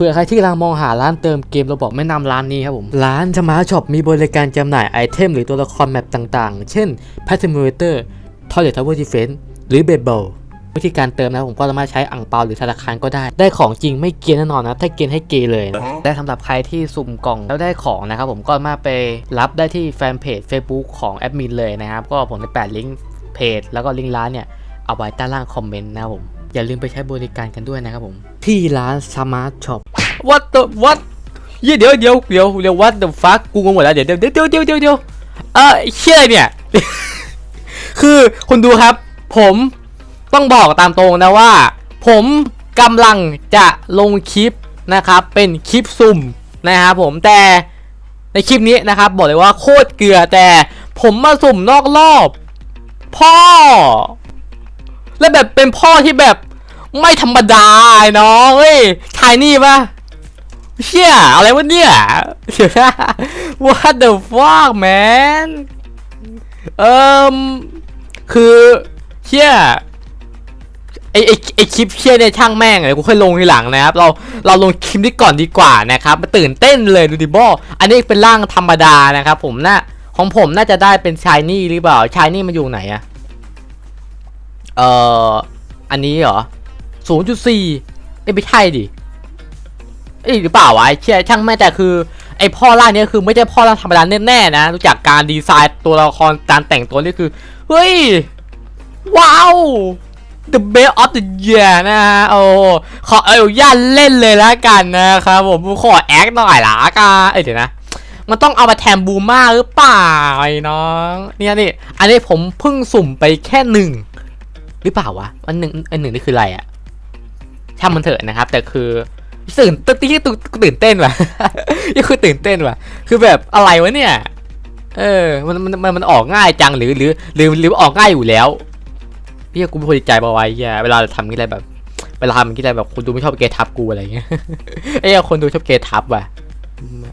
เผื่อใครที่กำลังมองหาร้านเติมเกมเราบอกแนะนำร้านนี้ครับผม ร้านสมาร์ทช็อปมีบริการจำหน่ายไอเทมหรือตัวละครแมปต่างๆ เช่น p a t Simulator Toilet Tower Defense หรือ b e b l e วิธีการเติมนะผมก็สามารถใช้อ่งเปาหรือธนาคารก็ได้ ได้ของจริงไม่เกียนแน่นอนนะถ้าเกียนให้เกยเลยได้สำหรับใครที่สุ่มกล่องแล้วได้ของนะครับผมก็มาไปรับได้ที่แฟนเพจ Facebook ของแอดมินเลยนะครับก็ผมได้แปะลิงก์เพจแล้วก็ลิงก์ร้านเนี่ยเอาไว้ใต้ล่างคอมเมนต์นะครับผม อย่าลืมไปใช้บริการกันด้วยนะครับผม ที่ร้านสมาร์ทช็อป what the what เหี้ยเดี๋ยวเดี๋ยวเดี๋ยวเดี๋ยว what the fuck กูงงหมดแล้วเดี๋ยวเดี๋ยวเดี๋ยวเดี๋ยวเดี๋ยวเดี๋ยวเออไอ้เชี่ยอะไรเนี่ย คือคุณดูครับ ผมต้องบอกตามตรงนะว่า ผมกำลังจะลงคลิปนะครับ เป็นคลิปสุ่มนะครับผมแต่ในคลิปนี้นะครับ บอกเลยว่าโคตรเกลือแต่ผมมาสุ่มนอกรอบ พ่อ และแบบเป็นพ่อที่แบบไม่ธรรมดาน้องเฮ้ยชายนี่ปะเชี่ยอะไรวะเนี่ยเดี๋ยวนะ what the fuck man เอิมคือเชี่ยไอไอไอคลิปเชี่ยเนี่ยช่างแม่งเลยกูค่อยลงทีหลังนะครับ เราเราลงคลิปนี้ก่อนดีกว่านะครับมาตื่นเต้นเลยดูดิบออันนี้เป็นร่างธรรมดานะครับ ผมน่าของผมน่าจะได้เป็นชายนี่หรือเปล่าชายนี่มันอยู่ไหนอะ เอ่อ อันนี้เหรอ0.4เอ้ยไม่ใช่ดิ เอ้ยหรือเปล่าวะไอ้เชี่ยช่างแม่แต่คือไอพ่อร่างเนี้ยคือไม่ใช่พ่อร่างธรรมดาแน่ๆนะรู้จักการดีไซน์ตัวละครการแต่งตัวนี่คือ เฮ้ย ว้าว The best of the year นะฮะโอ้ขอเอาย่านเล่นเลยแล้วกันนะครับผมขอแอคหน่อยละกันเอ้ยเดี๋ยวนะ มันต้องเอามาแทนบูมาหรือเปล่าไอ้น้อง เนี่ยนี่อันนี้ผมเพิ่งสุ่มไปแค่หนึ่ง หรือเปล่าวะอันหนึ่งอันหนึ่งนี่คืออะไรอะช่างมันเถอะนะครับ แต่คือตื่นตื่นตื่นตื่นเต้นว่ะนี่คือตื่นเต้นว่ะ คือแบบอะไรวะเนี่ย เออ มันมันมันมันออกง่ายจังหรือหรือหรือหรือออกง่ายอยู่แล้วพี่กูไม่พอใจปะวะไอ้เหี้ยเวลาทำนี่อะไรแบบ เวลาทำนี่อะไรแบบคนดูไม่ชอบเกยทับกูอะไรเงี้ยไอ้คนดูชอบเกยทับว่ะ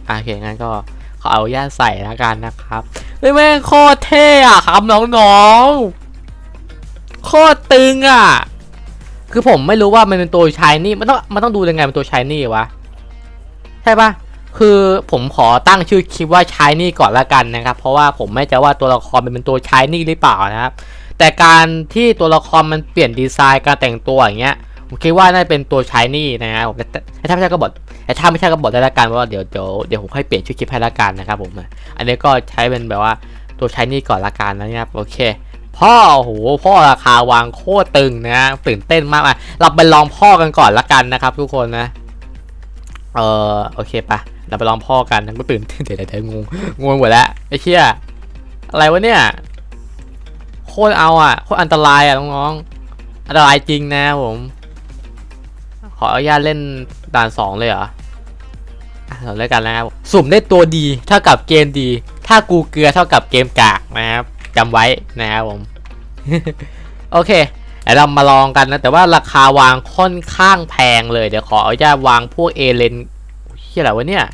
โอเคงั้นก็ขอเอาย่าตใส่แล้วกันนะครับเฮ้ยแม่งโคตรเท่อะครับน้องๆ โคตรตึงอะ คือผมไม่รู้ว่ามันเป็นตัวชายนี่มันต้องมันต้องดูยังไงเป็นตัวชายนี่วะ ใช่ปะคือผมขอตั้งชื่อคลิปว่าชายนี่ก่อนละกันนะครับ เพราะว่าผมไม่จะว่าตัวละครมันเป็นตัวชายนี่หรือเปล่านะครับ แต่การที่ตัวละครมันเปลี่ยนดีไซน์การแต่งตัวอย่างเงี้ยผมคิดว่าน่าจะเป็นตัวชายนี่นะครับผมแต่แต่ถ้าไม่ใช่ก็บอกแต่ถ้าไม่ใช่ก็บอกได้ละกันว่าเดี๋ยวเดี๋ยวเดี๋ยวผมค่อยเปลี่ยนชื่อคลิปให้ละกันนะครับผม อันนี้ก็ใช้เป็นแบบว่าตัวชายนี่ก่อนละกันนะครับโอเค พ่อโอ้โหพ่อราคาวางโคตรตึงนะตื่นเต้นมากอะเราไปลองพ่อกันก่อนละกันนะครับ ทุกคนนะ เออโอเคปะเราไปลองพ่อกันก็ตื่นเต้นเดี๋ยวเดี๋ยวงงงงหมดแล้วไอ้เชี่ยอะไรวะเนี่ยโคตรเอาอะโคตรอันตรายอะน้องๆอันตรายจริงนะผม ขออนุญาตเล่นด่านสองเลยเหรอเราเล่นกันนะครับสุ่มได้ตัวดีเท่ากับเกมดี ถ้ากูเกลือเท่ากับเกมกากนะครับ จำไว้นะครับผม โอเคเดี๋ยวเรามาลองกันนะ แต่ว่าราคาวางค่อนข้างแพงเลย เดี๋ยวขออนุญาตวางพวกเอเลนที่อะไรวะเนี่ย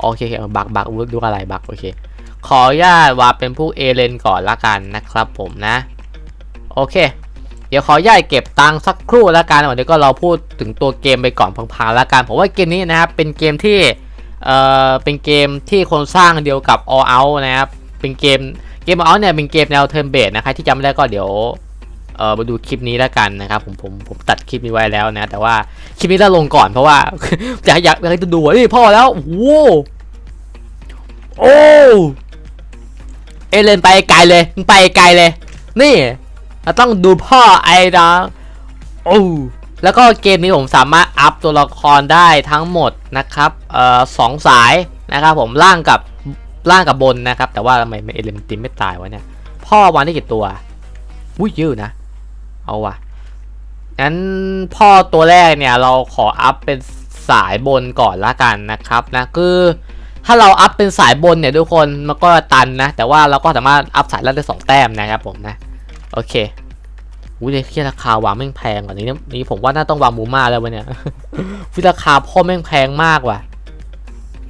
โอเคโอเคบักบักดูอะไรบักโอเค ขออนุญาตวางเป็นพวกเอเลนก่อนละกันนะครับผมนะ โอเค เดี๋ยวขออนุญาตเก็บตังค์สักครู่ล้วกันเดี๋ยวก็เราพูดถึงตัวเกมไปก่อนพังๆล้วกันผมว่าเกมนี้นะครับเป็นเกมที่เอ่อเป็นเกมที่คนสร้างเดียวกับ All Out นะครับ เป็นเกม กม All Out เนี่ยเป็นเกมแนวเทิร์นเบสนะครับที่จำไม่ได้ก็เดี๋ยวเออมาดูคลิปนี้แล้วกันนะครับผมผมผมตัดคลิปนี้ไว้แล้วนะ แต่ว่าคลิปนี้จะลงก่อนเพราะว่า อยากอยากอยากให้ดูนี่พ่อแล้วโอ้โอ้เอเลนไปไกลเลยมึงไปไกลเลย นี่เราต้องดูพ่อไอ้นะโอ้แล้วก็เกมนี้ผมสามารถอัพตัวละครได้ทั้งหมดนะครับเอ่อสองสายนะครับผมล่างกับ ล่างกับบนนะครับ แต่ว่าทำไมเอเลมติมไม่ตายวะเนี่ย พ่อวันได้กี่ตัวอุ้ยยอะนะ เอาวะงั้นพ่อตัวแรกเนี่ยเราขออัพเป็นสายบนก่อนละกันนะครับนะคือถ้าเราอัพเป็นสายบนเนี่ยทุกคนมันก็ตันนะ แต่ว่าเราก็สามารถอัพสายล่างได้สองแต้มนะครับผมนะโอเคอุ้ยเลยที่ราคาวางแม่งแพงกว่านี้นี่ยนี่ผมว่าน่าต้องวางมูมาแล้ววะเนี่ยวิราคาพ่อแม่งแพงมากว่ะ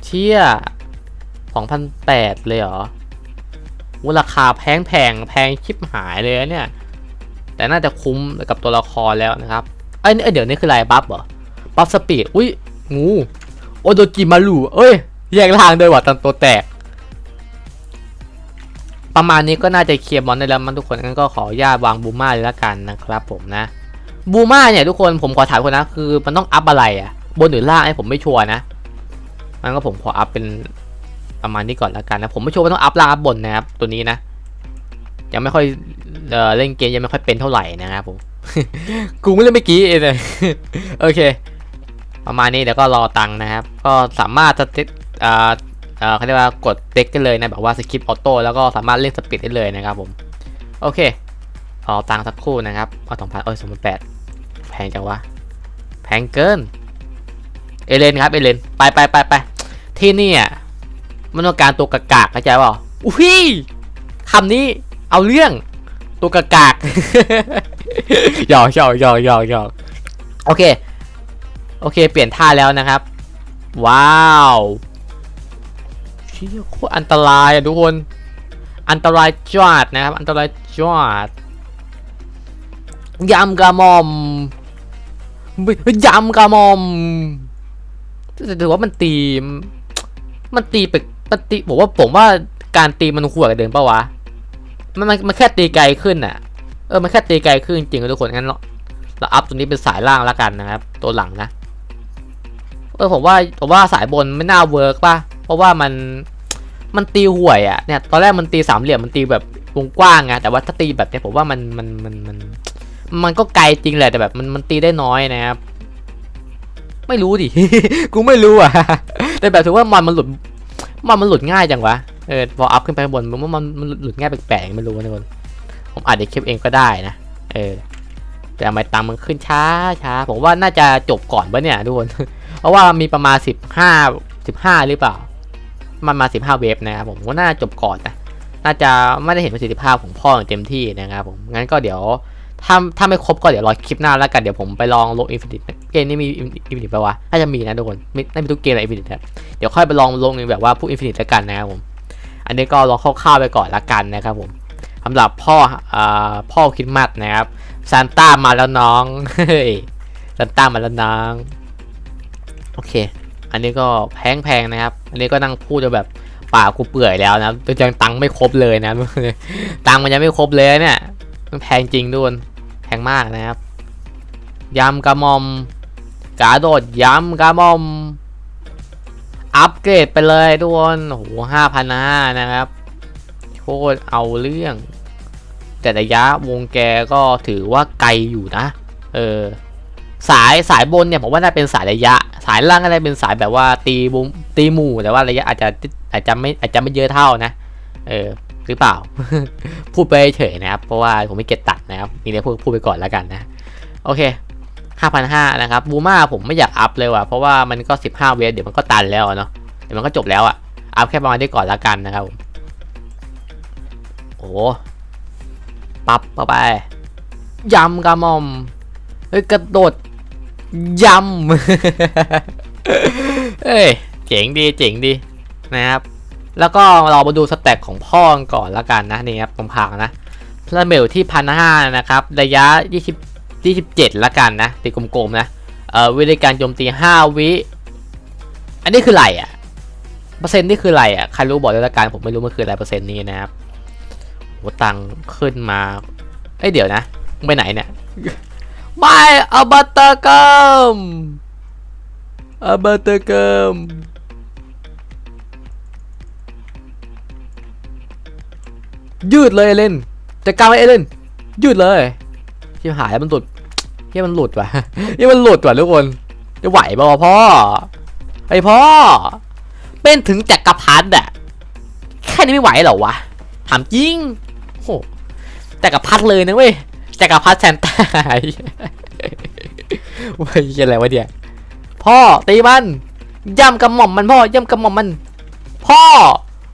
เชี่ย สองพันแปดเลยเหรอวุราคาแพงแพงแพงชิบหายเลยเนี่ย แต่น่าจะคุ้มกับตัวละครแล้วนะครับเอ้ยเอ้เดี๋ยวนี้คืออะไรบัฟเหรอ บัฟสปีด อุ้ย งู โอโดจิมารุเอ้ย แยกทางด้วยว่ะตอนตัวแตก ประมาณนี้ก็น่าจะเคลียร์มอนได้แล้วมันทุกคนงั้นก็ขออนุญาตวางบูมาเลยละกันนะครับผมนะ บูมาเนี่ยทุกคนผมขอถามคนนะ คือมันต้องอัพอะไรอะบนหรือล่างไอ้ผมไม่ชัวร์นะ มันก็ผมขออัพเป็น ประมาณนี้ก่อนละกันนะ ผมไม่ชัวร์ว่าต้องอัพลาอัพบนนะครับ ตัวนี้นะ ยังไม่ค่อยเออเล่นเกมยังไม่ค่อยเป็นเท่าไหร่นะครับผม กูไม่เล่นเมื่อกี้เองเลยโอเค ประมาณนี้เดี๋ยวก็รอตังค์นะครับ ก็สามารถสเต็อ่าเอ่อเขาเรียกว่ากดเต็กกันเลยนะแบบว่าสคริปต์ออโต้แล้วก็สามารถเล่นสปีดได้เลยนะครับผม โอเคเอตังค์สักครู่นะครับเอาสองพันเอ้ยสองพันแปดแพงจังวะ แพงเกิน เอเลนครับ เอเลน ไปไปไปไปที่นี่อะ มันต้องการตัวกากากเข้าใจเปล่าอุ้ยคำนี้เอาเรื่องตัวกากากหยอกหยอกหยอกหยอกหยอกโอเค โอเค เปลี่ยนท่าแล้วนะครับ ว้าวเชี่ยโคตรอันตรายอะทุกคน อันตรายจอดนะครับ อันตรายจอดยำกระมอมยำกระมอมแต่ถือว่ามันตี มันตีไปมันตีผมว่าผมว่าการตีมันหัวกับเดิมปะวะมันมันมันแค่ตีไกลขึ้นอะ เออมันแค่ตีไกลขึ้นจริงๆทุกคนงั้นเราเราอัพตัวนี้เป็นสายล่างแล้วกันนะครับ ตัวหลังนะเออผมว่าผมว่าสายบนไม่น่าเวิร์กป่ะเพราะว่ามันมันตีห่วยอะ่ะเนี่ยตอนแรกมันตีสามเหลี่ยมมันตีแบบวงกว้างไงแต่ว่าถ้าตีแบบเนี้ยผมว่ามันมันมันมันมันก็ไกลจริงแหละแต่แบบมันมันตีได้น้อยนะครับ ไม่รู้ดิ กูไม่รู้อะ แต่แบบถือว่ามันมันหลุด มันมันหลุดง่ายจังวะ เออพออัพขึ้นไปข้างบนมันมันมันหลุดง่ายแปลกๆไม่รู้นะทุกคนผมอาจจะคลิปเองก็ได้นะ เออ แต่ทำไมตังมันขึ้นช้าช้า ผมว่าน่าจะจบก่อนปะเนี่ยทุกคน เพราะว่ามีประมาณสิบห้าสิบห้าหรือเปล่า มันมาสิบห้าเวฟนะครับผมก็น่าจบก่อนนะ น่าจะไม่ได้เห็นประสิทธิภาพของพ่ออย่างเต็มที่นะครับผม งั้นก็เดี๋ยวถ้าถ้าไม่ครบก็เดี๋ยวรอคลิปหน้าแล้วกัน เดี๋ยวผมไปลองลงอินฟินิต เกมนี้มีอินฟินิตปะวะถ้าจะมีนะทุกคนไม่ไม่มีทุกเกมเลยอินฟินิตเดี๋ยวค่อยไปลองลงในแบบว่าพวกอินฟินิตแล้วกันนะครับผม อันนี้ก็ลองคร่าวๆไปก่อนละกันนะครับผมสำหรับพ่ออ่าพ่อคิดมัดนะครับซานต้ามาแล้วน้องเฮ้ยซานต้ามาแล้วน้องโอเค อันนี้ก็แพงๆนะครับ อันนี้ก็นั่งพูดจนแบบปากกูเปื่อยแล้วนะแต่ยังตังไม่ครบเลยนะตังมันยังไม่ครบเลยเนี่ยมันแพงจริงด้วยแพงมากนะครับยำกระมอม กาโดดย้ำกระมอม อัปเกรดไปเลยทุกคนโหห้าพันห้านะครับ โคตรเอาเรื่อง แต่ระยะวงแกก็ถือว่าไกลอยู่นะ เออ สายสายบนเนี่ยผมว่าน่าเป็นสายระยะ สายล่างก็ได้เป็นสายแบบว่าตีบุมตีหมู่แต่ว่าระยะอาจจะอาจจะไม่อาจจะไม่เยอะเท่านะ เออหรือเปล่า พูดไปเฉยนะครับ เพราะว่าผมไม่เก็ตตัดนะครับนี่เลยพูดพูดไปก่อนแล้วกันนะ โอเค 5,500นะครับบูมาผมไม่อยากอัพเลยว่ะเพราะว่ามันก็ 15 เวฟเดี๋ยวมันก็ตันแล้วเนาะเดี๋ยวมันก็จบแล้วอะอัพแค่ประมาณนี้ก่อนล้วกันนะครับผมโอ้ปับเข้าไปยำกระม่อมเฮ้ยกระโดดยำเฮ้ยเจ๋งดีเจ๋งดีนะครับ แล้วก็เรามาดูสแต็กของพ่อก่อนละกันนะนี่ครับผมพางนะพลาเมลที่พันห้านะครับ ระยะ 20 27ละกันนะตีกลมๆนะเอ่อวิธีการโจมตี 5 วิ อันนี้คือไรอะ่ะเปอร์เซ็นต์นี่คืออะไรอะ่ะใครรู้บอกด้วยละกันผมไม่รู้มันคืออะไรเปอร์เซ็นต์นี้นะครับโหตังค์ขึ้นมาเอ้ยเดี๋ยวนะไปไหนเนี่ยไม่อบัตเตอร์กัมอบัตเตอร์กัมยืดเลยเอเลนจัดการไว้เอเลนยืดเลย ที่หายแล้วมันหลุดที่มันหลุดว่ะที่มันหลุดว่ะทุกคนจะไหวป่าวะพ่อไอพ่อ เป็นถึงจักรพรรดิอะแค่นี้ไม่ไหวเหรอวะถามจริงโหจักรพรรดิเลยนะเว้ยจักรพรรดิแซนต้าเว้ยอะไรวะเนี่ยพ่อตีมันย่ำกระหม่อมมันพ่อย่ำกระหม่อมมัน พ่อ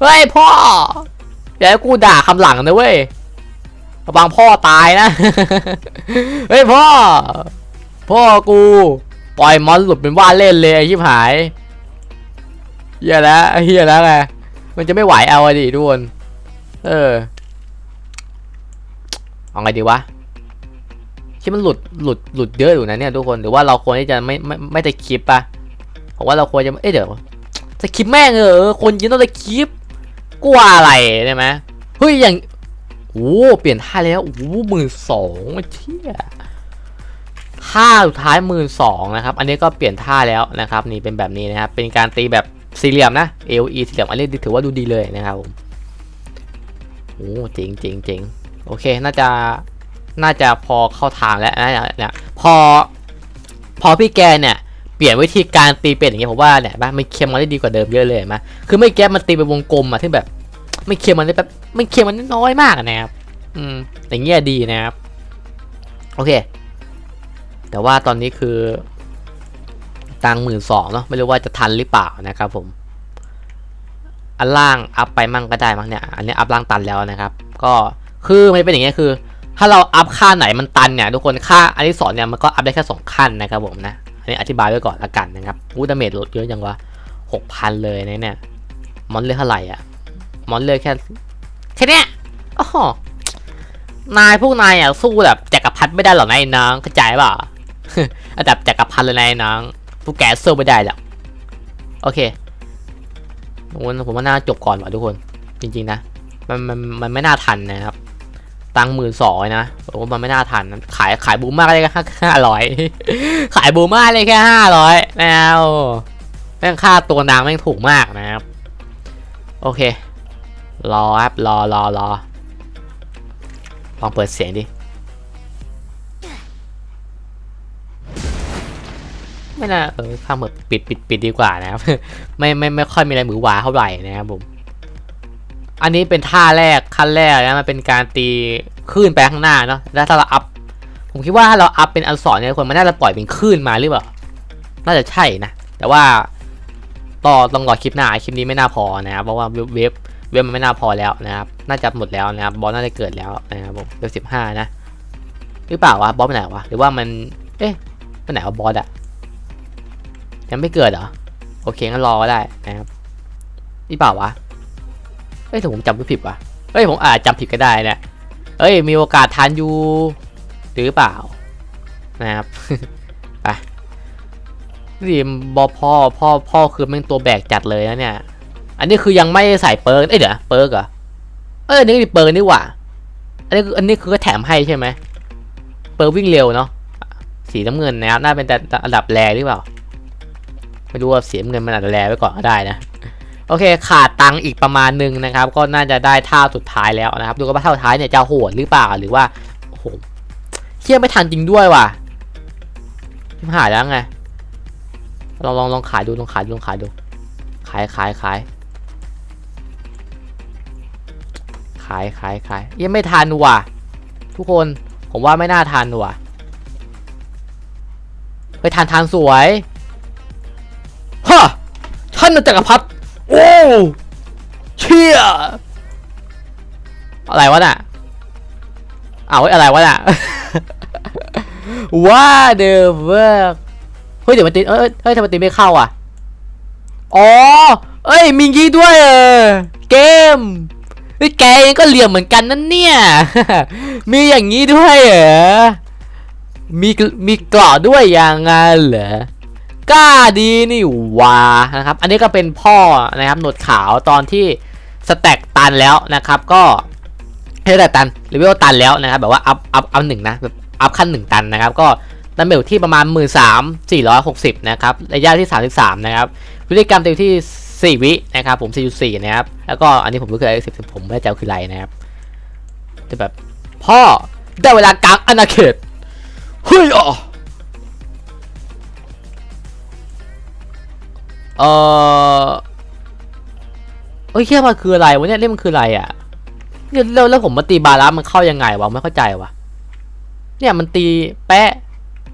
เฮ้ยพ่ออย่าให้กูด่าคำหลังนะเว้ย ระวังพ่อตายนะ เฮ้ยพ่อ พ่อกู ปล่อยมอนหลุดเป็นว่าเล่นเลยไอ้ชิบหายเฮียแล้วเฮียแล้วไง มันจะไม่ไหวเอาอะดิทุกคน เออ เอาไงดีวะคลิปมันหลุด หลุด หลุดเยอะอยู่นะเนี่ยทุกคน หรือว่าเราควรที่จะไม่ไม่ไม่ได้คลิปปะผมว่าเราควรจะ เอ้ยเดี๋ยวจะคลิปแม่งเออ คนยินต้องได้คลิปกลัวอะไรใช่ไหมเฮ้ยอย่าง โอ้เปลี่ยนท่าแล้วโอ้หมื่นสองเชี่ยท่าสุดท้ายหมื่นสองนะครับ อันนี้ก็เปลี่ยนท่าแล้วนะครับ นี่เป็นแบบนี้นะครับ เป็นการตีแบบสี่เหลี่ยมนะ AOE สี่เหลี่ยมอันนี้ถือว่าดูดีเลยนะครับผมโอ้เจ๋งเจ๋งเจ๋งโอเค น่าจะ น่าจะพอเข้าทางแล้วนะเนี่ยพอ พอพี่แกเนี่ยเปลี่ยนวิธีการตีเป็ดอย่างเงี้ยผมว่าเนี่ยบ้าไม่เค็มมันได้ดีกว่าเดิมเยอะเลยเห็นไหมคือไม่แก้มันตีเป็นวงกลมอะที่แบบ ไม่เค็มมันได้แบบไม่เค็มมันน้อยมากนะครับ อืมอย่างเงี้ยดีนะครับ โอเค แต่ว่าตอนนี้คือ ตังหมื่นสองเนาะไม่รู้ว่าจะทันหรือเปล่านะครับ ผม อันล่างอัพไปมั่งก็ได้มั้งเนี่ย อันนี้อัพล่างตันแล้วนะครับ ก็คือมันเป็นอย่างเงี้ยคือ ถ้าเราอัพค่าไหนมันตันเนี่ยทุกคนค่าอันที่สองเนี่ยมันก็อัพได้แค่สองขั้นนะครับ ผมนะอันนี้อธิบายไว้ก่อนละกันนะครับอู้ดาเมจลดเยอะจังวะหกพันเลยนะเนี่ยมอนเลือกเท่าไหร่อะ มอนเลือกแค่แค่เนี้ยโอ้โหนายพวกนายอะสู้แบบจักรพรรดิไม่ได้หรอกนายน้องเข้าใจปล่าระดับจักรพรรดิเลยนายน้องพวกแกสู้ไม่ได้หรอกโอเคผมผมว่าน่าจบก่อนว่ะทุกคน จริงๆนะมันมันมันไม่น่าทันนะครับตังหมื่นสองนะโอ้มันไม่น่าทันขายขายบูมมากเลยแค่ห้าร้อยขายบูมมากเลยแค่ห้าร้อยแล้วแม่งค่าตัวนางแม่งถูกมากนะครับ โอเค รอครับรอรอรอลองเปิดเสียงดิ ไม่น่าเออข้ามเปิดปิดปิดปิดดีกว่านะครับ ไม่ไม่ไม่ค่อยมีอะไรหมือหวาเท่าไหร่นะครับผม อันนี้เป็นท่าแรกขั้นแรกนะมันเป็นการตีคลื่นไปข้างหน้าเนาะแล้วถ้าเราอัพ ผมคิดว่าถ้าเราอัพเป็นอันสอนเนี่ยคนมันน่าจะปล่อยเป็นคลื่นมาหรือเปล่า น่าจะใช่นะ แต่ว่าต่อต้องรอคลิปหน้าคลิปนี้ไม่น่าพอนะครับเพราะว่าเว็บ เว็บมันไม่น่าพอแล้วนะครับ น่าจะหมดแล้วนะครับ บอสน่าจะเกิดแล้วนะครับผมเว็บสิบห้านะ หรือเปล่าวะ บอสไปไหนวะ หรือว่ามัน เอ๊ะไปไหนวะบอสอะยังไม่เกิดเหรอ โอเคงั้นรอก็ได้นะครับหรือเปล่าวะเฮ้ยแต่ผมจำผิดว่ะเฮ้ยผมอาจจำผิดก็ได้นะเอ้ยมีโอกาสทานอยู่หรือเปล่านะครับไปนี่บอพ่อพ่อพ่อคือแม่งตัวแบกจัดเลยนะเนี่ย อันนี้คือยังไม่ใส่เปิร์กเอ้ยเดี๋ยวเปิร์กเหรอเอ้ยอันนี้มีเปิร์กนี่หว่า อันนี้อันนี้คือก็แถมให้ใช่ไหมเปิร์กวิ่งเร็วเนาะสีน้ำเงินนะครับน่าเป็นแต่อันดับแรหรือเปล่า ไม่รู้ว่าเสีน้ำเงินมันอาจจะแรไว้ก่อนก็ได้นะโอเคขาดตังค์อีกประมาณหนึ่งนะครับ ก็น่าจะได้ท่าสุดท้ายแล้วนะครับ ดูกันว่าท่าสุดท้ายเนี่ยจะโหดหรือเปล่าหรือว่าโอ้โหเที่ยไม่ทันจริงด้วยว่ะหายแล้วไงลองลองลองขายดูลองขายดูลองขายดูขายขายขาย ขายขายขายยังไม่ทันว่ะ ทุกคนผมว่าไม่น่าทันว่ะไปทานทานสวยฮะท่านจักรพรรดิโอ้เชี่ยอะไรวะน่ะเอาวอะไรวะน่ะว่าเดอเวิร์กเฮ้ยเดี๋ยวมันตีเอ้ยเฮ้ยทำไมตีไม่เข้าอะอ๋อเอ้ยมีงี้ด้วยเออเกม ฮ้ยแกเองก็เหลี่ยมเหมือนกันนั่นเนี่ย มีอย่างนี้ด้วยเหรอ มีมีกราะด้วยอย่างงั้นเหรอกล้าดีนี่วานะครับ อันนี้ก็เป็นพ่อนะครับหนวดขาวตอนที่สแต็กตันแล้วนะครับ ก็เฮสแต็กตันหรือว่าตันแล้วนะครับแบบว่าอัพอัพอัพหนึ่งนะแบบอัพขั้นหนึ่งตันนะครับ ก็ดัมเบลที่ประมาณ 1 3 4 6 0 นะครับ ระยะที่ 33 นะครับพฤติกรรมเต็มที่ 4 วินะครับผม 4.4 นะครับ แล้วก็อันนี้ผมก็คือไอ้สิบผมไม่แน่ใจวคืออะไรนะครับ จะแบบ พ่อได้เวลากลางอาณาเขตเฮ้ยอะเออเอ้ยแค่มันคืออะไรวะเนี่ยเล่มมันคืออะไรอะเนี่ยแล้วแล้วผมมาตีบาลามันเข้ายังไงวะไม่เข้าใจวะเนี่ยมันตีแปะ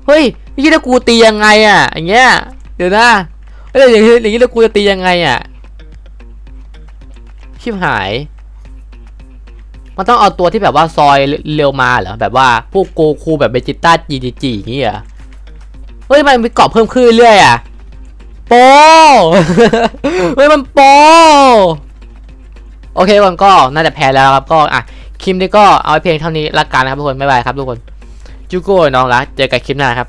เฮ้ยนี่แล้วกูตียังไงอะอย่างเงี้ยเดี๋ยวนะ เอ้ยอย่างนี้อย่างนี้แล้วกูจะตียังไงอะชิบหาย มันต้องเอาตัวที่แบบว่าซอยเร็วมาเหรอ แบบว่าพวกโกคูแบบเบจิต้าจีจีจีอย่างงี้เหรอ เฮ้ย มันมีเกาะเพิ่มขึ้นเรื่อยอะ โปเฮ้ย มันโปโอเคทุกคนก็น่าจะแพ้แล้วครับก็อะคลิปนี้ก็เอาไว้เพียงเท่านี้ละกันนะครับทุกคน บ๊ายบายครับทุกคน จูโก้น้องรักเจอกันคลิปหน้าครับ